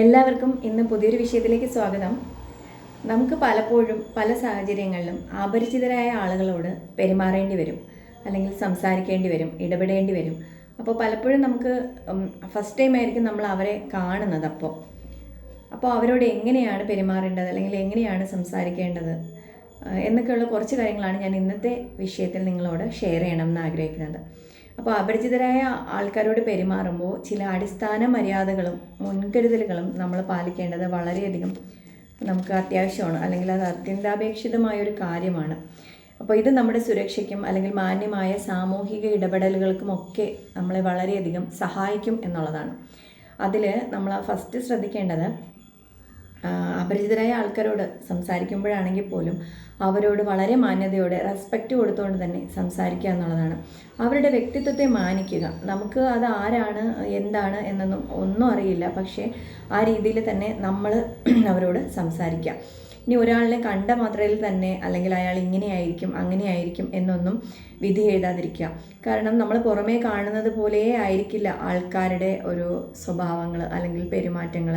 എല്ലാവർക്കും ഇന്ന് പുതിയൊരു വിഷയത്തിലേക്ക് സ്വാഗതം. നമുക്ക് പലപ്പോഴും പല സാഹചര്യങ്ങളിലും അപരിചിതരായ ആളുകളോട് പെരുമാറേണ്ടി വരും അല്ലെങ്കിൽ സംസാരിക്കേണ്ടി വരും ഇടപെടേണ്ടി വരും. അപ്പോൾ പലപ്പോഴും നമുക്ക് ഫസ്റ്റ് ടൈം ആയിരിക്കും നമ്മൾ അവരെ കാണുന്നത് അപ്പോൾ അപ്പോൾ അവരോട് എങ്ങനെയാണ് പെരുമാറേണ്ടത് അല്ലെങ്കിൽ എങ്ങനെയാണ് സംസാരിക്കേണ്ടത് എന്നൊക്കെയുള്ള കുറച്ച് കാര്യങ്ങളാണ് ഞാൻ ഇന്നത്തെ വിഷയത്തിൽ നിങ്ങളോട് ഷെയർ ചെയ്യണം എന്ന് ആഗ്രഹിക്കുന്നത്. അപ്പോൾ അപരിചിതരായ ആൾക്കാരോട് പെരുമാറുമ്പോൾ ചില അടിസ്ഥാന മര്യാദകളും മുൻകരുതലുകളും നമ്മൾ പാലിക്കേണ്ടത് വളരെയധികം നമുക്ക് അത്യാവശ്യമാണ്. അല്ലെങ്കിൽ അത് അത്യന്താപേക്ഷിതമായ ഒരു കാര്യമാണ്. അപ്പോൾ ഇത് നമ്മുടെ സുരക്ഷയ്ക്കും അല്ലെങ്കിൽ മാന്യമായ സാമൂഹിക ഇടപെടലുകൾക്കുമൊക്കെ നമ്മളെ വളരെയധികം സഹായിക്കും എന്നുള്ളതാണ്. അതിൽ നമ്മൾ ഫസ്റ്റ് ശ്രദ്ധിക്കേണ്ടത് അപരിചിതരായ ആൾക്കാരോട് സംസാരിക്കുമ്പോഴാണെങ്കിൽ പോലും അവരോട് വളരെ മാന്യതയോടെ റെസ്പെക്റ്റ് കൊടുത്തുകൊണ്ട് തന്നെ സംസാരിക്കുക എന്നുള്ളതാണ്. അവരുടെ വ്യക്തിത്വത്തെ മാനിക്കുക. നമുക്ക് അത് ആരാണ് എന്താണ് എന്നൊന്നും ഒന്നും അറിയില്ല. പക്ഷേ ആ രീതിയിൽ തന്നെ നമ്മൾ അവരോട് സംസാരിക്കാം ഇനി ഒരാളിനെ കണ്ട മാത്രയിൽ തന്നെ അല്ലെങ്കിൽ അയാൾ ഇങ്ങനെയായിരിക്കും അങ്ങനെയായിരിക്കും എന്നൊന്നും വിധി എഴുതാതിരിക്കുക. കാരണം നമ്മൾ പുറമേ കാണുന്നത് പോലെ ആയിരിക്കില്ല ആൾക്കാരുടെ ഒരു സ്വഭാവങ്ങൾ അല്ലെങ്കിൽ പെരുമാറ്റങ്ങൾ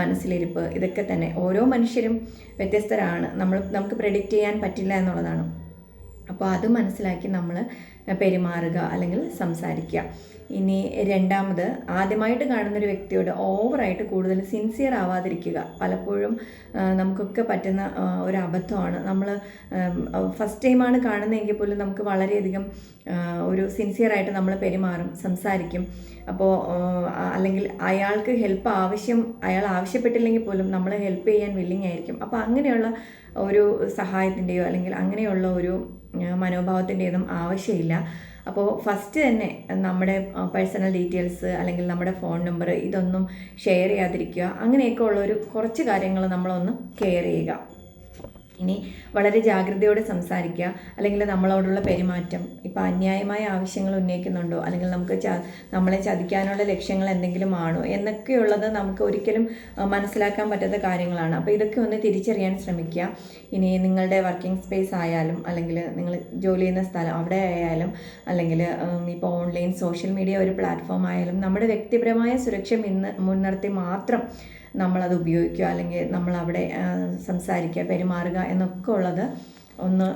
മനസ്സിലിരിപ്പ് ഇതൊക്കെ തന്നെ. ഓരോ മനുഷ്യരും വ്യത്യസ്തരാണ്. നമ്മൾ നമുക്ക് പ്രെഡിക്റ്റ് ചെയ്യാൻ പറ്റില്ല എന്നുള്ളതാണ്. അപ്പോൾ അത് മനസ്സിലാക്കി നമ്മൾ പെരുമാറുക അല്ലെങ്കിൽ സംസാരിക്കുക. ഇനി രണ്ടാമത് ആദ്യമായിട്ട് കാണുന്നൊരു വ്യക്തിയോട് ഓവറായിട്ട് കൂടുതൽ സിൻസിയർ ആവാതിരിക്കുക. പലപ്പോഴും നമുക്കൊക്കെ പറ്റുന്ന ഒരു അബദ്ധമാണ്. നമ്മൾ ഫസ്റ്റ് ടൈമാണ് കാണുന്നതെങ്കിൽ പോലും നമുക്ക് വളരെയധികം ഒരു സിൻസിയറായിട്ട് നമ്മൾ പെരുമാറും സംസാരിക്കും. അപ്പോൾ അല്ലെങ്കിൽ അയാൾക്ക് ഹെൽപ്പ് ആവശ്യം അയാൾ ആവശ്യപ്പെട്ടില്ലെങ്കിൽ പോലും നമ്മൾ ഹെൽപ്പ് ചെയ്യാൻ വില്ലിങ് ആയിരിക്കും. അപ്പോൾ അങ്ങനെയുള്ള ഒരു സഹായത്തിന്റെയോ അല്ലെങ്കിൽ അങ്ങനെയുള്ള ഒരു മനോഭാവത്തിന്റെയൊന്നും ആവശ്യമില്ല. അപ്പോൾ ഫസ്റ്റ് തന്നെ നമ്മുടെ പേഴ്സണൽ ഡീറ്റെയിൽസ് അല്ലെങ്കിൽ നമ്മുടെ ഫോൺ നമ്പർ ഇതൊന്നും ഷെയർ ചെയ്യാതിരിക്കുക. അങ്ങനെയൊക്കെ ഉള്ള ഒരു കുറച്ച് കാര്യങ്ങൾ നമ്മളൊന്ന് കെയർ ചെയ്യുക. ഇനി വളരെ ജാഗ്രതയോടെ സംസാരിക്കുക. അല്ലെങ്കിൽ നമ്മളോടുള്ള പെരുമാറ്റം ഇപ്പോൾ അന്യായമായ ആവശ്യങ്ങൾ ഉന്നയിക്കുന്നുണ്ടോ? അല്ലെങ്കിൽ നമുക്ക് ച നമ്മളെ ചതിക്കാനുള്ള ലക്ഷ്യങ്ങൾ എന്തെങ്കിലും ആണോ? എന്നൊക്കെയുള്ളത് നമുക്ക് ഒരിക്കലും മനസ്സിലാക്കാൻ പറ്റാത്ത കാര്യങ്ങളാണ്. അപ്പോൾ ഇതൊക്കെ ഒന്ന് തിരിച്ചറിയാൻ ശ്രമിക്കുക. ഇനി നിങ്ങളുടെ വർക്കിംഗ് സ്പേസ് ആയാലും അല്ലെങ്കിൽ നിങ്ങൾ ജോലി ചെയ്യുന്ന സ്ഥലം അവിടെ ആയാലും അല്ലെങ്കിൽ ഇപ്പോൾ ഓൺലൈൻ സോഷ്യൽ മീഡിയ ഒരു പ്ലാറ്റ്ഫോം ആയാലും നമ്മുടെ വ്യക്തിപരമായ സുരക്ഷ മുൻന മുൻനിർത്തി മാത്രം നമ്മളത് ഉപയോഗിക്കുക അല്ലെങ്കിൽ നമ്മളവിടെ സംസാരിക്കുക പെരുമാറുക എന്നൊക്കെ ഉള്ളത് ഒന്ന്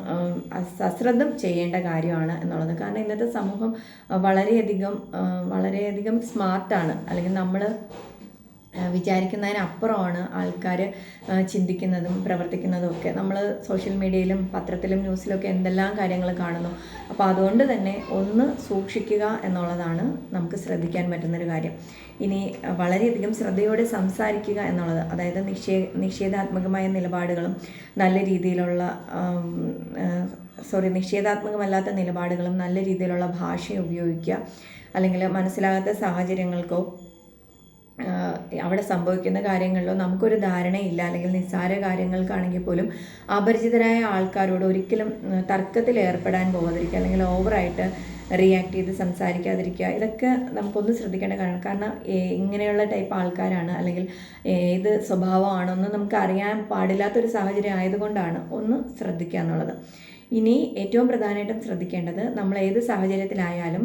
സശ്രദ്ധം ചെയ്യേണ്ട കാര്യമാണ് എന്നുള്ളത്. കാരണം ഇന്നത്തെ സമൂഹം വളരെയധികം വളരെയധികം സ്മാർട്ടാണ്. അല്ലെങ്കിൽ നമ്മൾ വിചാരിക്കുന്നതിനപ്പുറമാണ് ആൾക്കാർ ചിന്തിക്കുന്നതും പ്രവർത്തിക്കുന്നതും ഒക്കെ. നമ്മൾ സോഷ്യൽ മീഡിയയിലും പത്രത്തിലും ന്യൂസിലൊക്കെ എന്തെല്ലാം കാര്യങ്ങൾ കാണുന്നു. അപ്പോൾ അതുകൊണ്ട് തന്നെ ഒന്ന് സൂക്ഷിക്കുക എന്നുള്ളതാണ് നമുക്ക് ശ്രദ്ധിക്കാൻ പറ്റുന്നൊരു കാര്യം. ഇനി വളരെയധികം ശ്രദ്ധയോടെ സംസാരിക്കുക എന്നുള്ളത് അതായത് നിഷേ നിഷേധാത്മകമായ നിലപാടുകളും നല്ല രീതിയിലുള്ള സോറി നിഷേധാത്മകമല്ലാത്ത നിലപാടുകളും നല്ല രീതിയിലുള്ള ഭാഷ ഉപയോഗിക്കുക. അല്ലെങ്കിൽ മനസ്സിലാകാത്ത സാഹചര്യങ്ങൾക്കോ അവിടെ സംഭവിക്കുന്ന കാര്യങ്ങളിലോ നമുക്കൊരു ധാരണയില്ല. അല്ലെങ്കിൽ നിസ്സാര കാര്യങ്ങൾക്കാണെങ്കിൽ പോലും അപരിചിതരായ ആൾക്കാരോട് ഒരിക്കലും തർക്കത്തിൽ ഏർപ്പെടാൻ പോകാതിരിക്കുക അല്ലെങ്കിൽ ഓവറായിട്ട് റിയാക്ട് ചെയ്ത് സംസാരിക്കാതിരിക്കുക. ഇതൊക്കെ നമുക്കൊന്ന് ശ്രദ്ധിക്കേണ്ട കാരണം കാരണം ഇങ്ങനെയുള്ള ടൈപ്പ് ആൾക്കാരാണ്. അല്ലെങ്കിൽ ഏത് സ്വഭാവമാണെന്ന് നമുക്ക് അറിയാൻ പാടില്ലാത്തൊരു സാഹചര്യം ആയതുകൊണ്ടാണ് ഒന്ന് ശ്രദ്ധിക്കുക എന്നുള്ളത്. ഇനി ഏറ്റവും പ്രധാനമായിട്ടും ശ്രദ്ധിക്കേണ്ടത് നമ്മൾ ഏത് സാഹചര്യത്തിലായാലും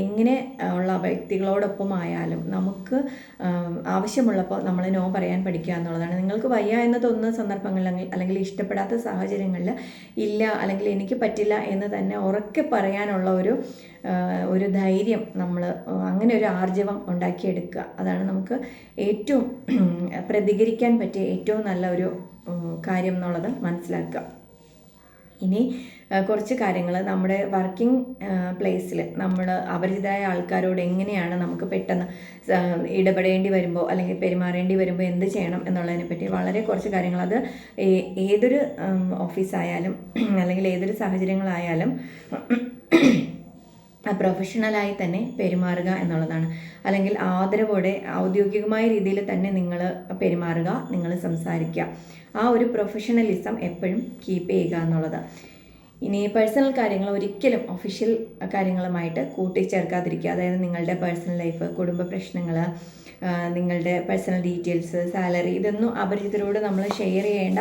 എങ്ങനെ ഉള്ള വ്യക്തികളോടൊപ്പം ആയാലും നമുക്ക് ആവശ്യമുള്ളപ്പോൾ നമ്മൾ നോ പറയാൻ പഠിക്കുക എന്നുള്ളതാണ്. നിങ്ങൾക്ക് വയ്യ എന്ന് തോന്നുന്ന സന്ദർഭങ്ങളിൽ അല്ലെങ്കിൽ ഇഷ്ടപ്പെടാത്ത സാഹചര്യങ്ങളിൽ ഇല്ല അല്ലെങ്കിൽ എനിക്ക് പറ്റില്ല എന്ന് തന്നെ ഉറക്കെ പറയാനുള്ള ഒരു ഒരു ധൈര്യം നമ്മൾ അങ്ങനെ ഒരു ആർജവം ഉണ്ടാക്കിയെടുക്കുക. അതാണ് നമുക്ക് ഏറ്റവും പ്രതികരിക്കാൻ പറ്റിയ ഏറ്റവും നല്ല ഒരു കാര്യം എന്നുള്ളത് മനസ്സിലാക്കുക. ഇനി കുറച്ച് കാര്യങ്ങൾ നമ്മുടെ വർക്കിംഗ് പ്ലേസിൽ നമ്മൾ അപരിചിതരായ ആൾക്കാരോട് എങ്ങനെയാണ് നമുക്ക് പെട്ടെന്ന് ഇടപെടേണ്ടി വരുമ്പോൾ അല്ലെങ്കിൽ പെരുമാറേണ്ടി വരുമ്പോൾ എന്ത് ചെയ്യണം എന്നുള്ളതിനെ പറ്റി വളരെ കുറച്ച് കാര്യങ്ങൾ അത് ഏതൊരു ഓഫീസായാലും അല്ലെങ്കിൽ ഏതൊരു സാഹചര്യങ്ങളായാലും പ്രൊഫഷണലായി തന്നെ പെരുമാറുക എന്നുള്ളതാണ്. അല്ലെങ്കിൽ ആദരവോടെ ഔദ്യോഗികമായ രീതിയിൽ തന്നെ നിങ്ങൾ പെരുമാറുക നിങ്ങൾ സംസാരിക്കുക. ആ ഒരു പ്രൊഫഷണലിസം എപ്പോഴും കീപ്പ് ചെയ്യുക എന്നുള്ളത്. ഇനി പേഴ്സണൽ കാര്യങ്ങൾ ഒരിക്കലും ഒഫീഷ്യൽ കാര്യങ്ങളുമായിട്ട് കൂട്ടിച്ചേർക്കാതിരിക്കുക. അതായത് നിങ്ങളുടെ പേഴ്സണൽ ലൈഫ് കുടുംബ പ്രശ്നങ്ങൾ നിങ്ങളുടെ പേഴ്സണൽ ഡീറ്റെയിൽസ് സാലറി ഇതൊന്നും അപരിചിതരോട് നമ്മൾ ഷെയർ ചെയ്യേണ്ട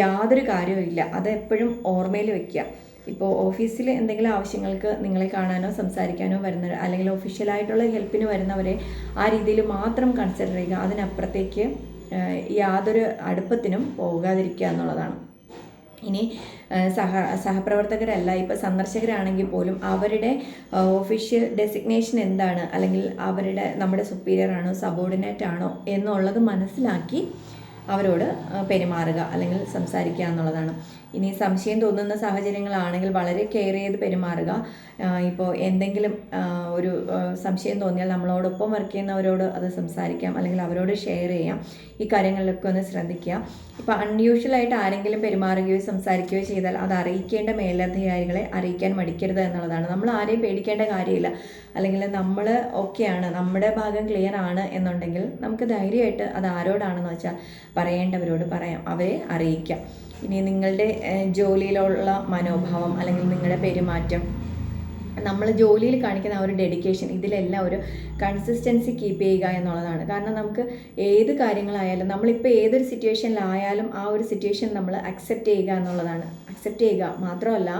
യാതൊരു കാര്യവും ഇല്ല അത് എപ്പോഴും ഓർമ്മയിൽ വെക്കുക. ഇപ്പോൾ ഓഫീസിൽ എന്തെങ്കിലും ആവശ്യങ്ങൾക്ക് നിങ്ങളെ കാണാനോ സംസാരിക്കാനോ വരുന്ന അല്ലെങ്കിൽ ഒഫീഷ്യലായിട്ടുള്ള ഹെൽപ്പിന് വരുന്നവരെ ആ രീതിയിൽ മാത്രം കൺസിഡർ ചെയ്യുക. അതിനപ്പുറത്തേക്ക് യാതൊരു അടുപ്പത്തിനും പോകാതിരിക്കുക എന്നുള്ളതാണ്. ഇനി സഹ സഹപ്രവർത്തകരല്ല ഇപ്പോൾ സന്ദർശകരാണെങ്കിൽ പോലും അവരുടെ ഒഫീഷ്യൽ ഡെസിഗ്നേഷൻ എന്താണ്? അല്ലെങ്കിൽ അവരുടെ നമ്മുടെ സുപ്പീരിയർ ആണോ സബോർഡിനേറ്റ് ആണോ എന്നുള്ളത് മനസ്സിലാക്കി അവരോട് പെരുമാറുക അല്ലെങ്കിൽ സംസാരിക്കുക എന്നുള്ളതാണ്. ഇനി സംശയം തോന്നുന്ന സാഹചര്യങ്ങളാണെങ്കിൽ വളരെ കെയർ ചെയ്ത് പെരുമാറുക. ഇപ്പോൾ എന്തെങ്കിലും ഒരു സംശയം തോന്നിയാൽ നമ്മളോടൊപ്പം വർക്ക് ചെയ്യുന്നവരോട് അത് സംസാരിക്കാം അല്ലെങ്കിൽ അവരോട് ഷെയർ ചെയ്യാം. ഈ കാര്യങ്ങളിലൊക്കെ ഒന്ന് ശ്രദ്ധിക്കുക. ഇപ്പോൾ അൺയൂഷ്വലായിട്ട് ആരെങ്കിലും പെരുമാറുകയോ സംസാരിക്കുകയോ ചെയ്താൽ അത് അറിയിക്കേണ്ട മേലധികാരികളെ അറിയിക്കാൻ മടിക്കരുത് എന്നുള്ളതാണ്. നമ്മൾ ആരെയും പേടിക്കേണ്ട കാര്യമില്ല. അല്ലെങ്കിൽ നമ്മൾ ഓക്കെയാണ് നമ്മുടെ ഭാഗം ക്ലിയർ ആണ് എന്നുണ്ടെങ്കിൽ നമുക്ക് ധൈര്യമായിട്ട് അത് ആരോടാണെന്ന് വെച്ചാൽ പറയേണ്ടവരോട് പറയാം അവരെ അറിയിക്കാം. ഇനി നിങ്ങളുടെ ജോലിയിലുള്ള മനോഭാവം അല്ലെങ്കിൽ നിങ്ങളുടെ പെരുമാറ്റം നമ്മൾ ജോലിയിൽ കാണിക്കുന്ന ആ ഒരു ഡെഡിക്കേഷൻ ഇതിലെല്ലാം ഒരു കൺസിസ്റ്റൻസി കീപ്പ് ചെയ്യുക എന്നുള്ളതാണ്. കാരണം നമുക്ക് ഏത് കാര്യങ്ങളായാലും നമ്മളിപ്പോൾ ഏതൊരു സിറ്റുവേഷനിലായാലും ആ ഒരു സിറ്റുവേഷൻ നമ്മൾ അക്സെപ്റ്റ് ചെയ്യുക എന്നുള്ളതാണ്. അക്സെപ്റ്റ് ചെയ്യുക മാത്രമല്ല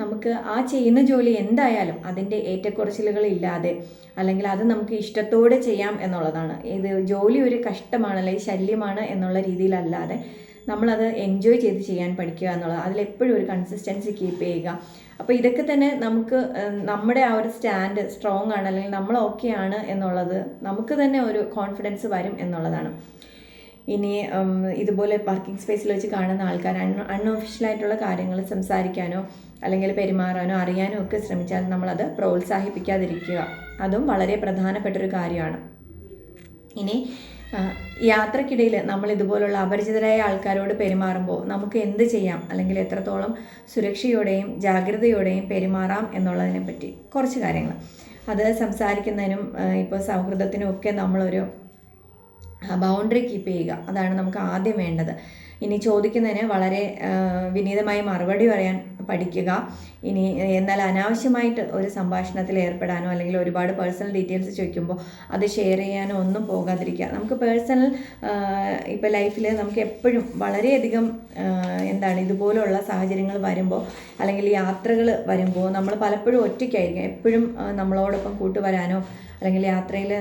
നമുക്ക് ആ ചെയ്യുന്ന ജോലി എന്തായാലും അതിന്റെ ഏറ്റക്കുറച്ചിലുകൾ ഇല്ലാതെ അല്ലെങ്കിൽ അത് നമുക്ക് ഇഷ്ടത്തോടെ ചെയ്യാം എന്നുള്ളതാണ്. ഇത് ജോലി ഒരു കഷ്ടമാണ് അല്ലെങ്കിൽ ശല്യമാണ് എന്നുള്ള രീതിയിലല്ലാതെ നമ്മളത് എൻജോയ് ചെയ്ത് ചെയ്യാൻ പഠിക്കുക എന്നുള്ളത് അതിലെപ്പോഴും ഒരു കൺസിസ്റ്റൻസി കീപ്പ് ചെയ്യുക. അപ്പോൾ ഇതൊക്കെ തന്നെ നമുക്ക് നമ്മുടെ ആ ഒരു സ്റ്റാൻഡ് സ്ട്രോങ് ആണ് അല്ലെങ്കിൽ നമ്മൾ ഓക്കെ ആണ് എന്നുള്ളത് നമുക്ക് തന്നെ ഒരു കോൺഫിഡൻസ് വരും എന്നുള്ളതാണ്. ഇനി ഇതുപോലെ പാർക്കിംഗ് സ്പേസിൽ വെച്ച് കാണുന്ന ആൾക്കാർ അൺ അൺഒഫീഷ്യലായിട്ടുള്ള കാര്യങ്ങൾ സംസാരിക്കാനോ അല്ലെങ്കിൽ പെരുമാറാനോ അറിയാനോ ഒക്കെ ശ്രമിച്ചാൽ നമ്മളത് പ്രോത്സാഹിപ്പിക്കാതിരിക്കുക. അതും വളരെ പ്രധാനപ്പെട്ടൊരു കാര്യമാണ്. ഇനി യാത്രക്കിടയിൽ നമ്മൾ ഇതുപോലുള്ള അപരിചിതരായ ആൾക്കാരോട് പെരുമാറുമ്പോൾ നമുക്ക് എന്ത് ചെയ്യാം? അല്ലെങ്കിൽ എത്രത്തോളം സുരക്ഷയോടെയും ജാഗ്രതയോടെയും പെരുമാറാം എന്നുള്ളതിനെ പറ്റി കുറച്ച് കാര്യങ്ങൾ അത് സംസാരിക്കുന്നതിനും ഇപ്പോൾ സൗഹൃദത്തിനും ഒക്കെ നമ്മളൊരു ബൗണ്ടറി കീപ്പ് ചെയ്യുക. അതാണ് നമുക്ക് ആദ്യം വേണ്ടത്. ഇനി ചോദിക്കുന്നതിന് വളരെ വിനീതമായി മറുപടി പറയാൻ പഠിക്കുക. ഇനി എന്നാൽ അനാവശ്യമായിട്ട് ഒരു സംഭാഷണത്തിൽ ഏർപ്പെടാനോ അല്ലെങ്കിൽ ഒരുപാട് പേഴ്സണൽ ഡീറ്റെയിൽസ് ചോദിക്കുമ്പോൾ അത് ഷെയർ ചെയ്യാനോ ഒന്നും പോകാതിരിക്കുക. നമുക്ക് പേഴ്സണൽ ഇപ്പോൾ ലൈഫിൽ നമുക്ക് എപ്പോഴും വളരെയധികം എന്താണ് ഇതുപോലുള്ള സാഹചര്യങ്ങൾ വരുമ്പോൾ അല്ലെങ്കിൽ യാത്രകൾ വരുമ്പോൾ നമ്മൾ പലപ്പോഴും ഒറ്റയ്ക്കായിരിക്കും. എപ്പോഴും നമ്മളോടൊപ്പം കൂട്ടുവരാനോ അല്ലെങ്കിൽ യാത്രയിൽ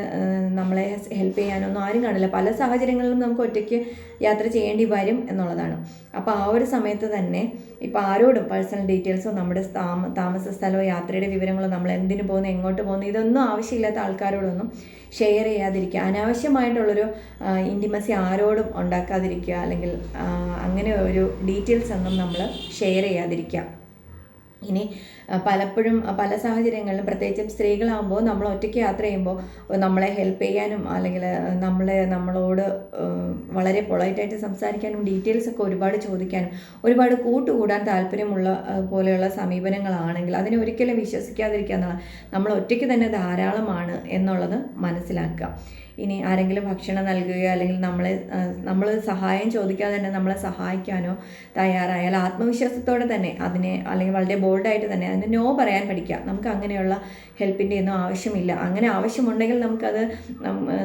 നമ്മളെ ഹെൽപ്പ് ചെയ്യാനൊന്നും ആരും കാണില്ല. പല സാഹചര്യങ്ങളിലും നമുക്ക് ഒറ്റയ്ക്ക് യാത്ര ചെയ്യേണ്ടി വരും എന്നുള്ളതാണ്. അപ്പോൾ ആ ഒരു സമയത്ത് തന്നെ ഇപ്പോൾ ആരോടും പേഴ്സണൽ ഡീറ്റെയിൽസോ നമ്മുടെ താമ താമസ സ്ഥലമോ യാത്രയുടെ വിവരങ്ങളോ നമ്മൾ എന്തിനു പോകുന്നു എങ്ങോട്ട് പോകുന്നു ഇതൊന്നും ആവശ്യമില്ലാത്ത ആൾക്കാരോടൊന്നും ഷെയർ ചെയ്യാതിരിക്കുക. അനാവശ്യമായിട്ടുള്ളൊരു ഇന്റിമസി ആരോടും ഉണ്ടാക്കാതിരിക്കുക അല്ലെങ്കിൽ അങ്ങനെ ഒരു ഡീറ്റെയിൽസ് ഒന്നും നമ്മൾ ഷെയർ ചെയ്യാതിരിക്കുക. ഇനി പലപ്പോഴും പല സാഹചര്യങ്ങളിലും പ്രത്യേകിച്ചും സ്ത്രീകളാകുമ്പോൾ നമ്മൾ ഒറ്റയ്ക്ക് യാത്ര ചെയ്യുമ്പോൾ നമ്മളെ ഹെൽപ്പ് ചെയ്യാനും അല്ലെങ്കിൽ നമ്മളെ നമ്മളോട് വളരെ പൊളൈറ്റായിട്ട് സംസാരിക്കാനും ഡീറ്റെയിൽസ് ഒക്കെ ഒരുപാട് ചോദിക്കാനും ഒരുപാട് കൂട്ടുകൂടാൻ താല്പര്യമുള്ള പോലെയുള്ള സമീപനങ്ങളാണെങ്കിൽ അതിനെ ഒരിക്കലും വിശ്വസിക്കാതിരിക്കുക എന്നുള്ളത് നമ്മൾ ഒറ്റയ്ക്ക് തന്നെ ധാരാളമാണ് എന്നുള്ളത് മനസ്സിലാക്കുക. ഇനി ആരെങ്കിലും ഭക്ഷണം നൽകുകയോ അല്ലെങ്കിൽ നമ്മളെ നമ്മൾ സഹായം ചോദിക്കാതെ തന്നെ നമ്മളെ സഹായിക്കാനോ തയ്യാറായാൽ ആത്മവിശ്വാസത്തോടെ തന്നെ അതിനെ അല്ലെങ്കിൽ വളരെ ബോൾഡായിട്ട് തന്നെ അതിന് നോ പറയാൻ പഠിക്കുക. നമുക്ക് അങ്ങനെയുള്ള ഹെൽപ്പിന്റെ ഒന്നും ആവശ്യമില്ല. അങ്ങനെ ആവശ്യമുണ്ടെങ്കിൽ നമുക്കത്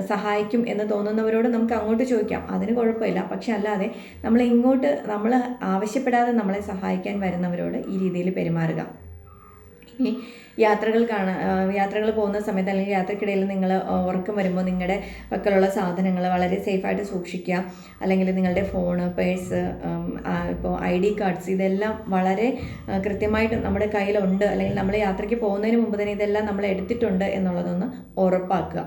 സഹായിക്കും എന്ന് തോന്നുന്നവരോട് നമുക്ക് അങ്ങോട്ട് ചോദിക്കാം. അതിന് കുഴപ്പമില്ല. പക്ഷെ അല്ലാതെ നമ്മൾ ഇങ്ങോട്ട് നമ്മൾ ആവശ്യപ്പെടാതെ നമ്മളെ സഹായിക്കാൻ വരുന്നവരോട് ഈ രീതിയിൽ പെരുമാറുക. യാത്രകൾ കാണാൻ യാത്രകൾ പോകുന്ന സമയത്ത് അല്ലെങ്കിൽ യാത്രക്കിടയിൽ നിങ്ങൾ ഉറക്കം വരുമ്പോൾ നിങ്ങളുടെ പക്കലുള്ള സാധനങ്ങൾ വളരെ സേഫായിട്ട് സൂക്ഷിക്കുക. അല്ലെങ്കിൽ നിങ്ങളുടെ ഫോണ് പേഴ്സ് ഇപ്പോൾ ഐ ഡി കാർഡ്സ് ഇതെല്ലാം വളരെ കൃത്യമായിട്ട് നമ്മുടെ കയ്യിലുണ്ട്. അല്ലെങ്കിൽ നമ്മൾ യാത്രയ്ക്ക് പോകുന്നതിന് മുമ്പ് തന്നെ ഇതെല്ലാം നമ്മൾ എടുത്തിട്ടുണ്ട് എന്നുള്ളതൊന്ന് ഉറപ്പാക്കുക.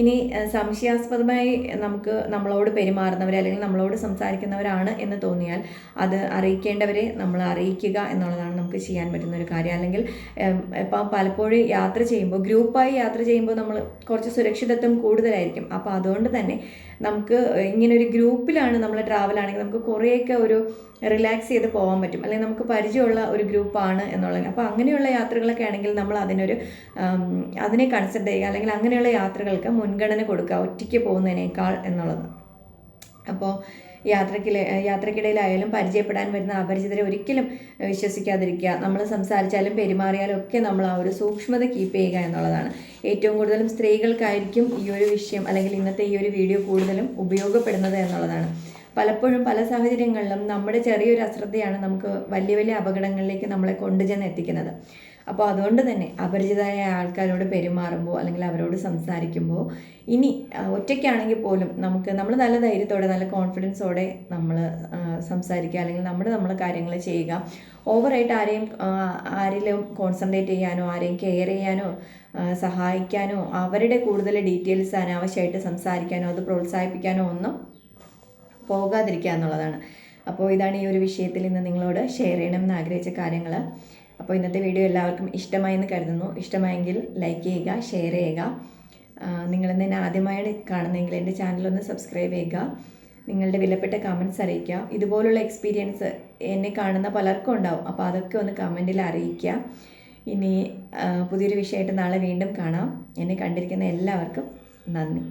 ഇനി സംശയാസ്പദമായി നമുക്ക് നമ്മളോട് പെരുമാറുന്നവർ അല്ലെങ്കിൽ നമ്മളോട് സംസാരിക്കുന്നവരാണ് എന്ന് തോന്നിയാൽ അത് അറിയിക്കേണ്ടവരെ നമ്മൾ അറിയിക്കുക എന്നുള്ളതാണ് നമുക്ക് ചെയ്യാൻ പറ്റുന്ന ഒരു കാര്യം. അല്ലെങ്കിൽ ഇപ്പം പലപ്പോഴും യാത്ര ചെയ്യുമ്പോൾ ഗ്രൂപ്പായി യാത്ര ചെയ്യുമ്പോൾ നമ്മൾ കുറച്ച് സുരക്ഷിതത്വം കൂടുതലായിരിക്കും. അപ്പോൾ അതുകൊണ്ട് തന്നെ നമുക്ക് ഇങ്ങനെ ഒരു ഗ്രൂപ്പിലാണ് നമ്മൾ ട്രാവൽ ആണെങ്കിൽ നമുക്ക് കുറേയൊക്കെ ഒരു റിലാക്സ് ചെയ്ത് പോകാൻ പറ്റും. അല്ലെങ്കിൽ നമുക്ക് പരിചയമുള്ള ഒരു ഗ്രൂപ്പാണ് എന്നുള്ളത്. അപ്പോൾ അങ്ങനെയുള്ള യാത്രകളൊക്കെ ആണെങ്കിൽ നമ്മൾ അതിനൊരു അതിനെ കൺസിഡർ ചെയ്യുക. അല്ലെങ്കിൽ അങ്ങനെയുള്ള യാത്രകൾക്ക് മുൻഗണന കൊടുക്കുക. ഒറ്റയ്ക്ക് പോകുന്നതിനേക്കാൾ എന്നുള്ളത്. അപ്പോൾ യാത്രക്കിലെ യാത്രക്കിടയിലായാലും പരിചയപ്പെടാൻ വരുന്ന അപരിചിതരെ ഒരിക്കലും വിശ്വസിക്കാതിരിക്കുക. നമ്മൾ സംസാരിച്ചാലും പെരുമാറിയാലും ഒക്കെ നമ്മൾ ആ ഒരു സൂക്ഷ്മത കീപ്പ് ചെയ്യുക എന്നുള്ളതാണ്. ഏറ്റവും കൂടുതലും സ്ത്രീകൾക്കായിരിക്കും ഈ ഒരു വിഷയം അല്ലെങ്കിൽ ഇന്നത്തെ ഈ ഒരു വീഡിയോ കൂടുതലും ഉപയോഗപ്പെടുന്നത് എന്നുള്ളതാണ്. പലപ്പോഴും പല സാഹചര്യങ്ങളിലും നമ്മുടെ ചെറിയൊരു അശ്രദ്ധയാണ് നമുക്ക് വലിയ വലിയ അപകടങ്ങളിലേക്ക് നമ്മളെ കൊണ്ടുചെന്ന് എത്തിക്കുന്നത് അപ്പോൾ അതുകൊണ്ട് തന്നെ അപരിചിതരായ ആൾക്കാരോട് പെരുമാറുമ്പോൾ അല്ലെങ്കിൽ അവരോട് സംസാരിക്കുമ്പോൾ ഇനി ഒറ്റയ്ക്കാണെങ്കിൽ പോലും നമുക്ക് നമ്മൾ നല്ല ധൈര്യത്തോടെ നല്ല കോൺഫിഡൻസോടെ നമ്മൾ സംസാരിക്കുക അല്ലെങ്കിൽ നമ്മുടെ നമ്മളെ കാര്യങ്ങൾ ചെയ്യുക. ഓവറായിട്ട് ആരെയും ആരിലും കോൺസെൻട്രേറ്റ് ചെയ്യാനോ ആരെയും കെയർ ചെയ്യാനോ സഹായിക്കാനോ അവരുടെ കൂടുതൽ ഡീറ്റെയിൽസ് അനാവശ്യമായിട്ട് സംസാരിക്കാനോ അത് പ്രോത്സാഹിപ്പിക്കാനോ ഒന്നും പോകാതിരിക്കുക എന്നുള്ളതാണ്. അപ്പോൾ ഇതാണ് ഈ ഒരു വിഷയത്തിൽ ഇന്ന് നിങ്ങളോട് ഷെയർ ചെയ്യണം എന്ന് ആഗ്രഹിച്ച കാര്യങ്ങൾ. അപ്പോൾ ഇന്നത്തെ വീഡിയോ എല്ലാവർക്കും ഇഷ്ടമായെന്ന് കരുതുന്നു. ഇഷ്ടമായെങ്കിൽ ലൈക്ക് ചെയ്യുക ഷെയർ ചെയ്യുക. നിങ്ങൾ എന്നെ ആദ്യമായാണ് കാണുന്നതെങ്കിൽ എന്റെ ചാനലൊന്ന് സബ്സ്ക്രൈബ് ചെയ്യുക. നിങ്ങളുടെ വിലപ്പെട്ട കമന്റ്സ് അറിയിക്കുക. ഇതുപോലുള്ള എക്സ്പീരിയൻസ് എന്നെ കാണുന്ന പലർക്കും ഉണ്ടാവും. അപ്പോൾ അതൊക്കെ ഒന്ന് കമന്റിൽ അറിയിക്കുക. ഇനി പുതിയൊരു വിഷയമായിട്ട് നാളെ വീണ്ടും കാണാം. എന്നെ കണ്ടിരിക്കുന്ന എല്ലാവർക്കും നന്ദി.